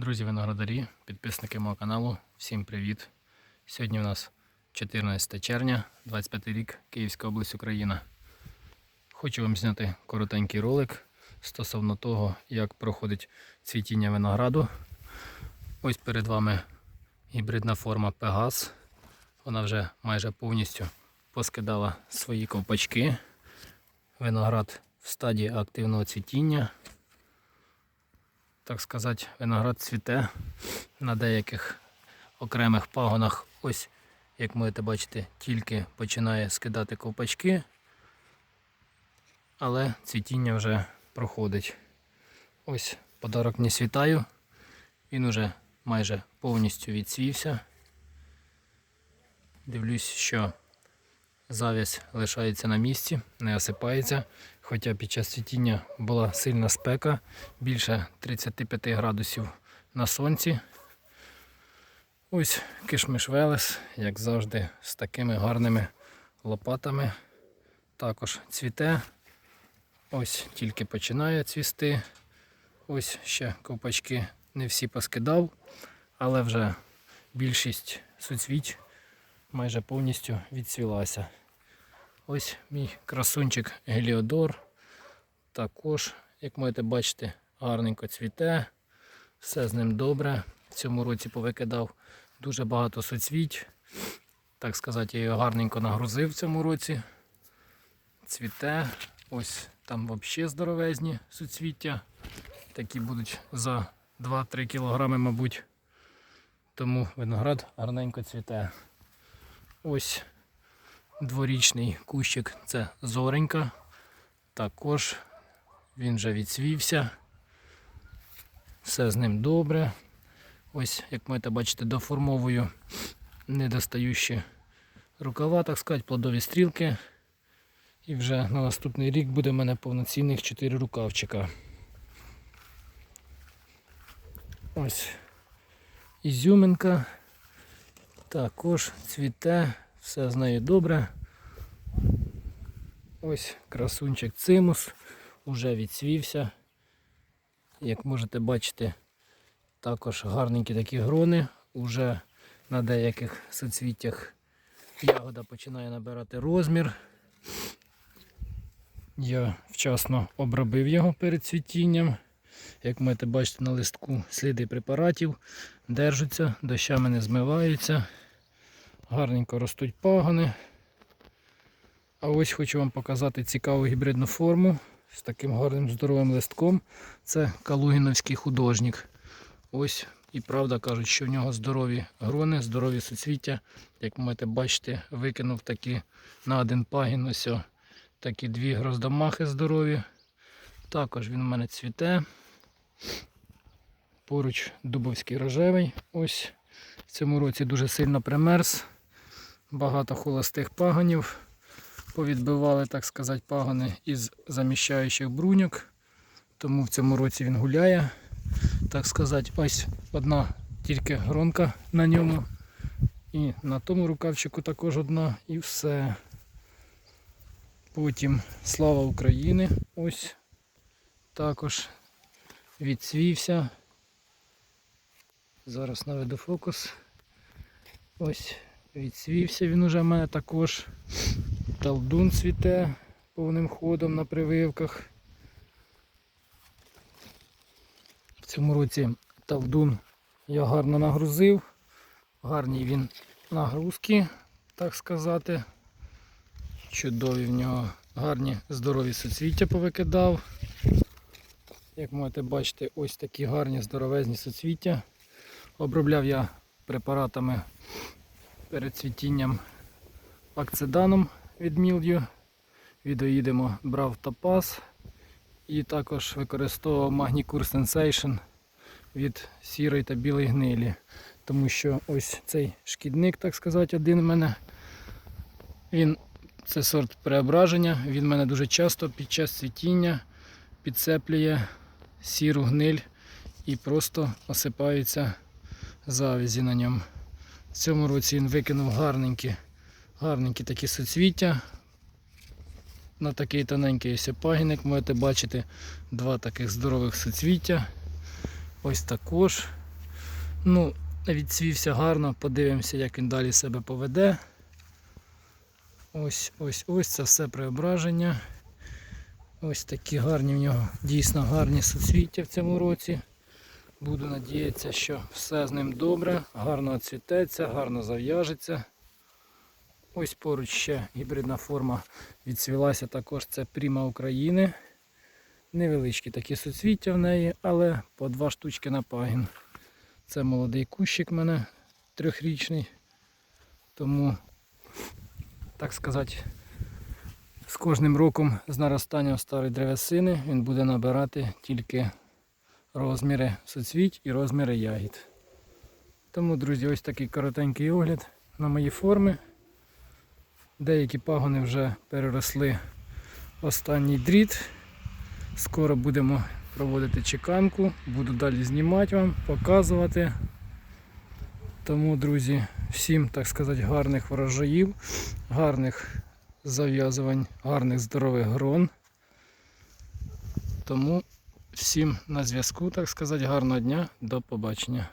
Друзі виноградарі, підписники мого каналу, всім привіт! Сьогодні у нас 14 червня, 25 рік, Київська область, Україна. Хочу вам зняти коротенький ролик стосовно того, як проходить цвітіння винограду. Ось перед вами гібридна форма Пегас. Вона вже майже повністю поскидала свої ковпачки. Виноград в стадії активного цвітіння так сказати, виноград цвіте на деяких окремих пагонах. Ось, як можете бачити, тільки починає скидати ковпачки, але цвітіння вже проходить. Ось подарок не світаю. Він уже майже повністю відсвівся. Дивлюсь, що зав'язь лишається на місці, не осипається. Хоча під час цвітіння була сильна спека, більше 35 градусів на сонці. Ось кишмиш Велес, як завжди, з такими гарними лопатами. Також цвіте. Ось тільки починає цвісти. Ось ще ковпачки не всі поскидав, але вже більшість суцвіть майже повністю відцвілася. Ось мій красунчик Геліодор. Також, як можете бачити, гарненько цвіте. Все з ним добре. В цьому році повикидав дуже багато суцвіть. Так сказати, я його гарненько нагрузив в цьому році. Цвіте. Ось там взагалі здоровезні суцвіття. Такі будуть за 2-3 кілограми, мабуть. Тому виноград гарненько цвіте. Ось дворічний кущик це зоренька. Також він вже відсвівся. Все з ним добре. Ось, як можете бачити, доформовую недостаючі рукава, так сказати, плодові стрілки. І вже на наступний рік буде в мене повноцінних 4 рукавчика. Ось ізюминка. Також цвіте, все з нею добре. Ось красунчик цимус уже відсвівся. Як можете бачити, також гарненькі такі грони. Уже на деяких соцвіттях ягода починає набирати розмір. Я вчасно обробив його перед цвітінням. Як можете бачити на листку сліди препаратів держаться, дощами не змиваються. Гарненько ростуть пагони. А ось хочу вам показати цікаву гібридну форму з таким гарним здоровим листком. Це калугіновський художник. Ось і правда кажуть, що в нього здорові грони, здорові суцвіття. Як можете бачити, викинув такі на один пагін ось такі дві гроздомахи здорові. Також він у мене цвіте. Поруч дубовський рожевий. Ось в цьому році дуже сильно примерз. Багато холостих пагонів. Повідбивали, так сказати, пагони із заміщаючих бруньок. Тому в цьому році він гуляє. Так сказати, ось одна тільки гронка на ньому. І на тому рукавчику також одна і все. Потім слава України. Ось також відсвівся. Зараз наведу фокус. Ось відсвівся він уже в мене також. Талдун цвіте повним ходом на прививках. В цьому році талдун я гарно нагрузив. Гарні він нагрузки, так сказати. Чудові в нього гарні здорові суцвіття повикидав. Як можете бачити, ось такі гарні здоровезні суцвіття. Обробляв я препаратами перед цвітінням акциданом від мілдю. Відоїдемо брав топаз і також використовував Magnicure Sensation від сірої та білої гнилі. Тому що ось цей шкідник, так сказати, один в мене. Він це сорт преображення. Він мене дуже часто під час цвітіння підцеплює сіру гниль і просто осипаються завязі на ньому. В цьому році він викинув гарненькі, гарненькі такі суцвіття. На такий тоненький ось пагінник можете бачити два таких здорових суцвіття. Ось також Ну, відцвівся гарно, подивимося, як він далі себе поведе. Ось, ось, ось це все преображення. Ось такі гарні в нього, дійсно гарні суцвіття в цьому році. Буду надіятися, що все з ним добре, гарно оцвітеться, гарно зав'яжеться. Ось поруч ще гібридна форма відцвілася також це Пріма України. Невеличкі такі суцвіття в неї, але по два штучки на пагін. Це молодий кущик в мене трьохрічний. Тому, так сказати, з кожним роком з наростанням старої древесини він буде набирати тільки розміри суцвіть і розміри ягід. Тому, друзі, ось такий коротенький огляд на мої форми. Деякі пагони вже переросли останній дріт. Скоро будемо проводити чеканку, буду далі знімати вам, показувати. Тому, друзі, всім, так сказати, гарних врожаїв, гарних зав'язувань, гарних здорових грон. Тому всім на зв'язку, так сказати, гарного дня, до побачення.